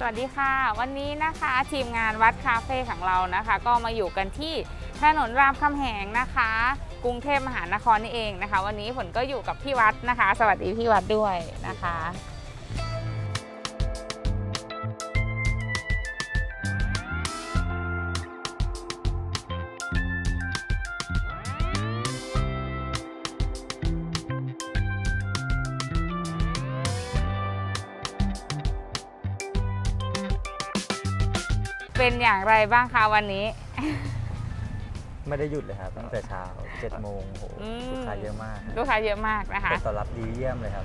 สวัสดีค่ะ วันนี้นะคะทีมงานวัดคาเฟ่ของเรานะคะ ก็มาอยู่กันที่ถนนรามคำแหงนะคะ กรุงเทพมหานครนี่เองนะคะ วันนี้ฝนก็อยู่กับพี่วัดนะคะ สวัสดีพี่วัดด้วยนะคะ เป็นอย่างไรบ้างคะวันนี้ ไม่ได้หยุดเลยครับตั้งแต่เช้า7จ็ดโมงโหอืม ลูกค้าเยอะมากลูกค้าเยอะมากนะคะ ผลตอบรับดีเยี่ยมเลยครับ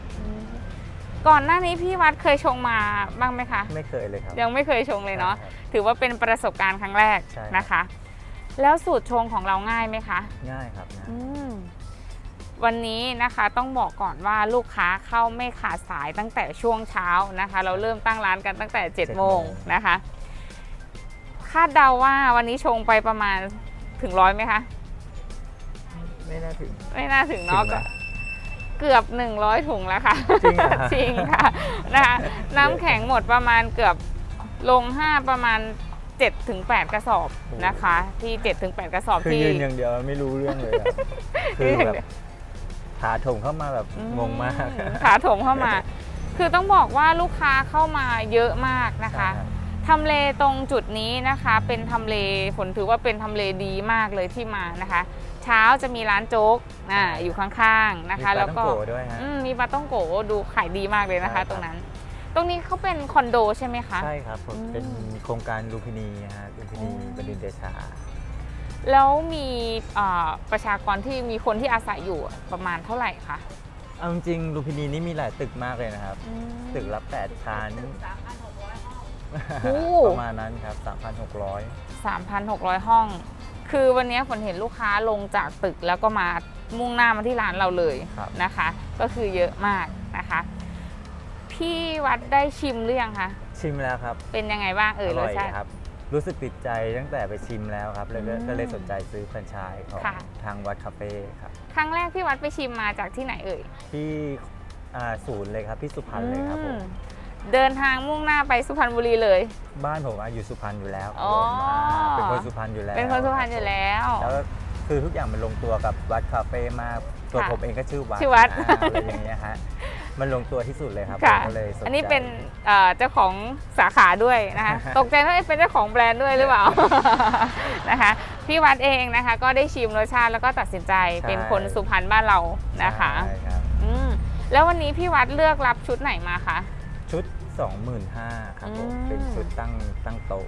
ก่อนหน้านี้พี่วัดเคยชงมาบ้างไหมคะ ไม่เคยเลยครับยังไม่เคยชงเลยเนาะ ใช่ครับ ถือว่าเป็นประสบการณ์ครั้งแรกใช่ครับ นะคะ แล้วสูตรชงของเราง่ายไหมคะ ง่ายครับง่ายอืม วันนี้นะคะต้องบอกก่อนว่าลูกค้าเข้าไม่ขาดสายตั้งแต่ช่วงเช้านะคะ เราเริ่มตั้งร้านกันตั้งแต่7จ็ดโมงนะคะ คาดเดาว่าวันนี้ชงไปประมาณถึงร้อยไหมคะ ไม่น่าถึง ไม่น่าถึงเนาะถึงไหมก็เกือบ 100 ถุงแล้วค่ะ จริงเหรอจริงค่ะนะคะน้ำแข็งหมดประมาณเกือบลง 5 ประมาณ7ถึง8กระสอบนะคะ ที่7ถึง8กระสอบคือที่ ยืนอย่างเดียวไม่รู้เรื่องเลยครับคือแบบถาโถมเข้ามาแบบอืงงมากขาถมเข้ามา คือต้องบอกว่าลูกค้าเข้ามาเยอะมากนะคะ ใช่รับ ทำเลตรงจุดนี้นะคะ เป็นทำเลฝนถือว่าเป็นทำเลดีมากเลยที่มานะคะ เช้าจะมีร้านโจ๊กอ่าอยู่ข้างๆนะคะ มีปลาแล้วก็ท่องโกด้วยฮะ อืมมีปลาต้องโกะดูขายดีมากเลยนะคะ ใช่ครับ ตรงนั้น ตรงนี้เขาเป็นคอนโดใช่ไหมคะ ใช่ครับผมอืมเป็นโครงการลูพินีฮะลูพินีอ๋อบดินทร์เดชาแล้วมีอ่าประชากรที่มีคนที่อาศัยอยู่ประมาณเท่าไหร่คะเอาจริงๆลูพินีนี่มีหลายตึกมากเลยนะครับ อืมตึกละแปดชั้น โอ้ ประมาณนั้นครับ 3,600 3,600 ห้อง คือวันนี้ฝนเห็นลูกค้าลงจากตึกแล้วก็มามุ่งหน้ามาที่ร้านเราเลยครับ นะคะ ก็คือเยอะมากนะคะ พี่วัดได้ชิมหรือยังคะ ชิมแล้วครับเป็นยังไงบ้างเอ่ยอรร่สอยชาติ ครับ รู้สึกติดใจตั้งแต่ไปชิมแล้วครับเลยก็อืมก็เลยสนใจซื้อแฟรนไชส์ของค่ะ ทางวัดคาเฟ่ครับ ครั้งแรกพี่วัดไปชิมมาจากที่ไหนเอ่ยที่อ่าศูนย์เลยครับที่สุพรรณเลยครับผอืมม เดินทางมุ่งหน้าไปสุพรรณบุรีเลย บ้านผมอะอยู่สุพรรณอยู่แล้วครับอ๋อ ผมอ่าเป็นคนสุพรรณอยู่แล้วเป็นคนสุพรรณอยู่แล้ว แล้วก็คือทุกอย่างมันลงตัวกับวัดคาเฟ่มากตัวค่ะผมเองก็ชื่อวัดชื่อวัดาอะไรอย่างเงี้ยฮะมันลงตัวที่สุดเลยครับผมค่ะก็เลยสนใจ อันนี้เป็นเอ่อเจ้าของสาขาด้วยนะคะ ตกใจว่าเอ๊ะเป็นเจ้าของแบรนด์ด้วยหรือเปล่า นะคะ พี่วัดเองนะคะ ก็ได้ชิมรสชาติแล้วก็ตัดสินใจเป็นคนสุพรรณบ้านเรานะคะใช่ครับอืมแล้ววันนี้พี่วัดเลือกรับชุดไหนมาคะ ชุด 25,000ครับผมอืม เป็นชุดตั้งตั้งโต๊ะ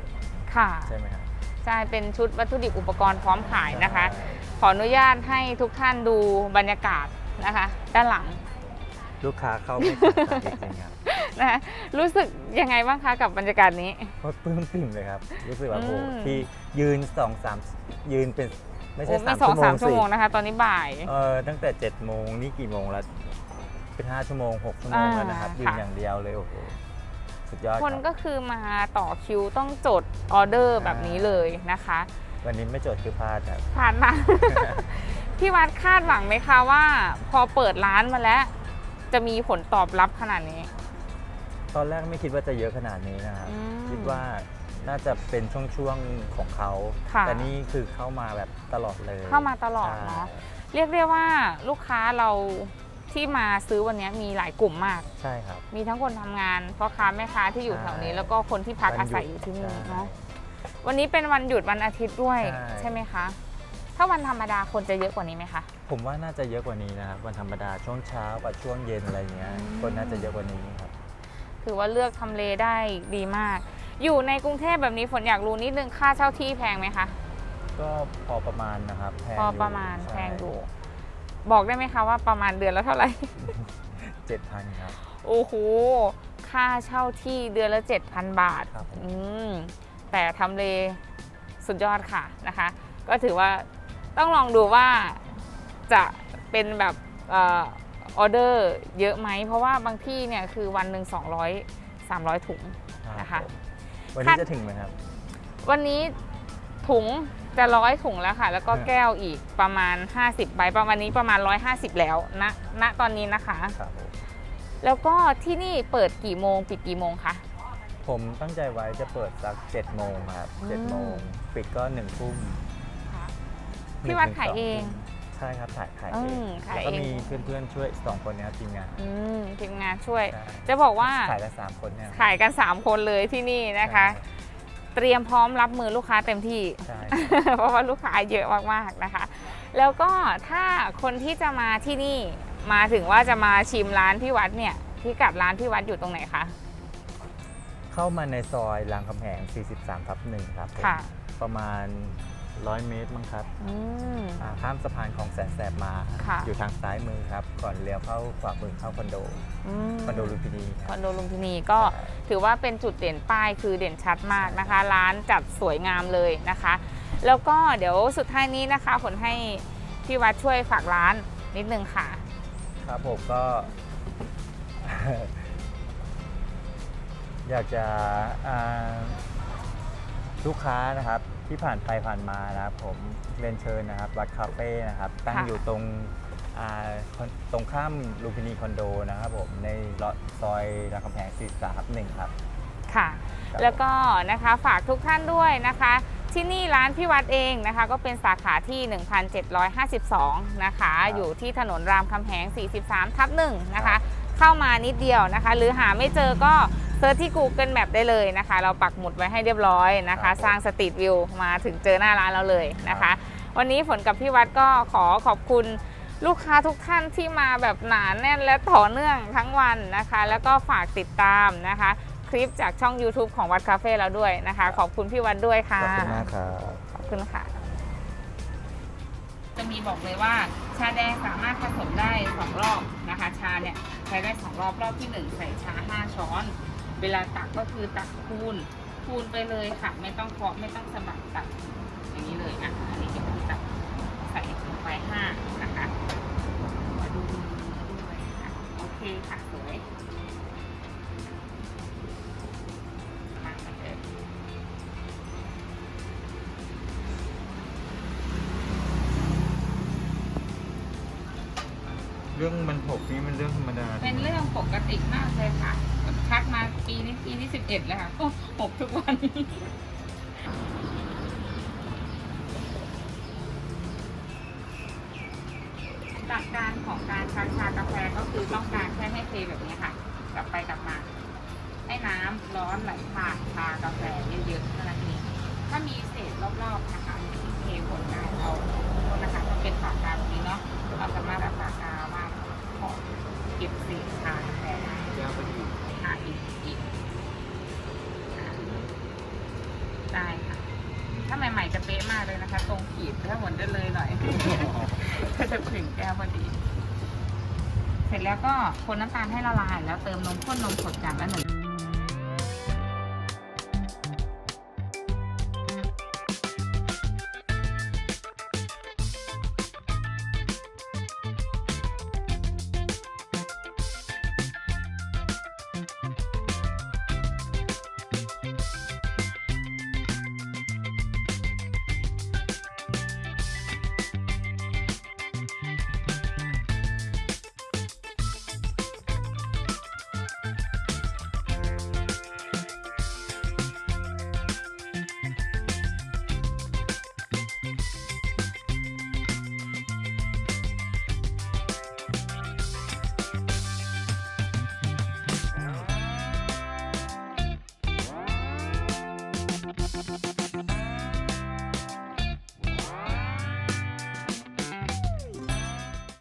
ค่ะ ใช่ไหมครับใช่ เป็นชุดวัตถุดิบอุปกรณ์พร้อมขายนะคะใช่ขออนุญาตให้ทุกท่านดูบรรยากาศนะคะ ด้านหลังลูกค้าเข้าไม่ขาดสายจริงๆครับนะคะรู้สึกยังไงบ้างคะกับบรรยากาศนี้ โคตรปลื้มปิ่มเลยครับ รู้สึกว่าอืมโอ้โหที่ยืนสองสามยืนเป็นไม่ใช่โอ้สาไม่มสองชั่วโมสางมชั่วสิโมงนะคะ ตอนนี้บ่าย เออตั้งแต่7จ็ดโมงนี่กี่โมงแล้ว เป็นห้าชั่วโมงหกชั่วโมงแล้วนะครับอ่ายืนค่ะ อย่างเดียวเลยโอ้โหสุดยอดคนรับก็คือมาต่อคิวต้องจดออเดอร์แบบนี้เลยนะคะ วันนี้ไม่จดคือพลาดครับ ผ่านมา พี่วัดคาดหวังไหมคะว่า พอเปิดร้านมาแล้ว จะมีผลตอบรับขนาดนี้ ตอนแรกไม่คิดว่าจะเยอะขนาดนี้นะครับ อืมคิดว่าน่าจะเป็นช่วงๆของเขา ค่ะ แต่นี่คือเข้ามาแบบตลอดเลยเข้ามาตลอดใช่เนาะเรียกได้ว่าลูกค้าเรา ที่มาซื้อวันนี้มีหลายกลุ่มมาก ใช่ครับ มีทั้งคนทำงานพ่อค้าแม่ค้าที่อยู่ใช่แถวนี้ แล้วก็คนที่พักวัอานหยุดศัยอยู่ที่นี่ใช่เนาะวันนี้เป็นวันหยุดวันอาทิตย์ด้วยใช่ใช่ไหมคะ ถ้าวันธรรมดาคนจะเยอะกว่านี้ไหมคะ ผมว่าน่าจะเยอะกว่านี้นะครับวันธรรมดาช่วงเช้ากับช่วงเย็นอะไรเงี้ยอืมคนน่าจะเยอะกว่านี้ครับถือว่าเลือกทำเลได้ดีมาก อยู่ในกรุงเทพแบบนี้ฝนอยากรู้นิดนึงค่าเช่าที่แพงไหมคะ ก็พอประมาณนะครับแพงพออยู่ประมาณใช่แพงอยู่ บอกได้ไหมคะว่าประมาณเดือนละเท่าไหร่ เจ็ดพันครับ โอ้โห ค่าเช่าที่เดือนละ 7,000 บาท ครับผม อืม แต่ทำเลสุดยอดค่ะนะคะ ก็ถือว่าต้องลองดูว่าจะเป็นแบบเออออเดอร์เยอะไหม เพราะว่าบางที่เนี่ยคือวันหนึ่ง200 300 ถุง นะคะรับผมวันนี้จะถึงไหมครับ วันนี้ถุง จะร้อยถุงแล้วค่ะ แล้วก็แก้วอีกประมาณ 50 ใบประมาณนี้ประมาณ 150 แล้วณณตอนนี้นะคะ ครับผมแล้วก็ที่นี่เปิดกี่โมงปิดกี่โมงคะ ผมตั้งใจไว้จะเปิดสัก7โมงครับอืม7โมงปิดก็1ทุ่มค่ะหนึ่พี่วัดถึงขายสเองทุ่มใช่ครับถ่ายขายอืเองมขายแล้วก็เอง มีเพื่อนๆช่วยอีกสองคนเนี้ยทีมงานอืมทีมงานช่วย ใช่จะบอกว่าขายกันสามคนเนี่ย ขายกัน 3 คนเลยที่นี่นะคะ เตรียมพร้อมรับมือลูกค้าเต็มที่ ใช่ เพราะว่าลูกค้าเยอะมากๆนะคะ แล้วก็ถ้าคนที่จะมาที่นี่มาถึงว่าจะมาชิมร้านพี่วัดเนี่ยพิกัดร้านพี่วัดอยู่ตรงไหนคะ เข้ามาในซอยรามคำแหง 43ทับหนึ่งครับผมค่ะ ประมาณ 100 เมตรมั้งครับอืม อ่าข้ามสะพานของแสนแสบมา ค่ะ อยู่ทางซ้ายมือครับ ก่อนเลี้ยวเข้าขวามือเข้าคอนโด อืม คอนโดลุมพินีคครัอบ นโดลุมพินีก็ใช่ ถือว่าเป็นจุดเด่นป้ายคือเด่นชัดมากนะคะ ร้านจัดสวยงามเลยนะคะ แล้วก็เดี๋ยวสุดท้ายนี้นะคะผลให้พี่วัดช่วยฝากร้านนิดนึงค่ะ ครับผมก็ อยากจะอ่าลูกค้านะครับ ที่ผ่านไปผ่านมานะครับผมเรียนเชิญนะครับวัดคาเฟ่นะครับตั้งค่ะ อยู่ตรงอ่าคอนตรงข้ามลูมพินีคอนโดนะครับผมในซอยรามคำแหง43ทับหนึ่งครับ ค่ะ ครับ แล้วก็นะคะฝากทุกท่านด้วยนะคะ ที่นี่ร้านพี่วัดเองนะคะ ก็เป็นสาขาที่ 1752 นะคะ อยู่ที่ถนนรามคำแหง 43 ทับหนึ่งนะคะ เข้ามานิดเดียวนะคะ หรือหาไม่เจอก็เซิร์ชที่ Google Map ได้เลยนะคะ เราปักหมุดไว้ให้เรียบร้อยนะคะ สร้างสตรีทวิวมาถึงเจอหน้าร้านเราเลยนะคะ วันนี้ฝนกับพี่วัดก็ขอขอบคุณลูกค้าทุกท่านที่มาแบบหนาแน่นและต่อเนื่องทั้งวันนะคะ แล้วก็ฝากติดตามนะคะ คลิปจากช่อง YouTube ของวัดคาเฟ่เราด้วยนะคะ ขอบคุณพี่วัดด้วยค่ะ ขอบคุณมากครับ ขอบคุณค่ะ จะมีบอกเลยว่าชาแดงสามารถผสมได้สองรอบนะคะ ชาเนี่ยใช้ได้สองรอบรอบที่หนึ่งใส่ชาห้าช้อน เวลาตักก็คือตักคูณคูณไปเลยค่ะ ไม่ต้องเคาะไม่ต้องสะบัดตักอย่างนี้เลยอะอันนี้จะคือตักใส่ลงไปห้านะคะขอดูด้วยค่ะโอเคค่ะสวย รื่องมันถกนี่มันเรื่องธรรมดา เป็นเรื่องปกติมากเลยค่ะชักมาปีนี้ปีที่สิบเอ็ดแล้วค่ะก็หกทุกวัน หลักการของการชักชากาแฟก็คือต้องการแค่ให้เทแบบนี้ค่ะ กลับไปกลับมา ให้น้ำร้อนไหลผ่านชากาแฟเยอะๆเท่านั้นเองถ้ามีเศษรอบๆนะคะเทผลได้เราโทษนะคะมันเป็นปากกาตรงนี้เนาะเราสามารถเอาปากกา ก็บเศษชากาแฟได้ยาวไปอีกค่ะอีกอีกอะได้ค่ะ ถ้าใหม่ ๆ จะเป๊ะมากเลยนะคะ ตรงขีดถ้าหมุนได้เลยหน่อย ก็จะถึงแก้วพอดี เสร็จแล้วก็คนน้ำตาลให้ละลาย แล้วเติมนมข้นนมสดจานละหนึ่ง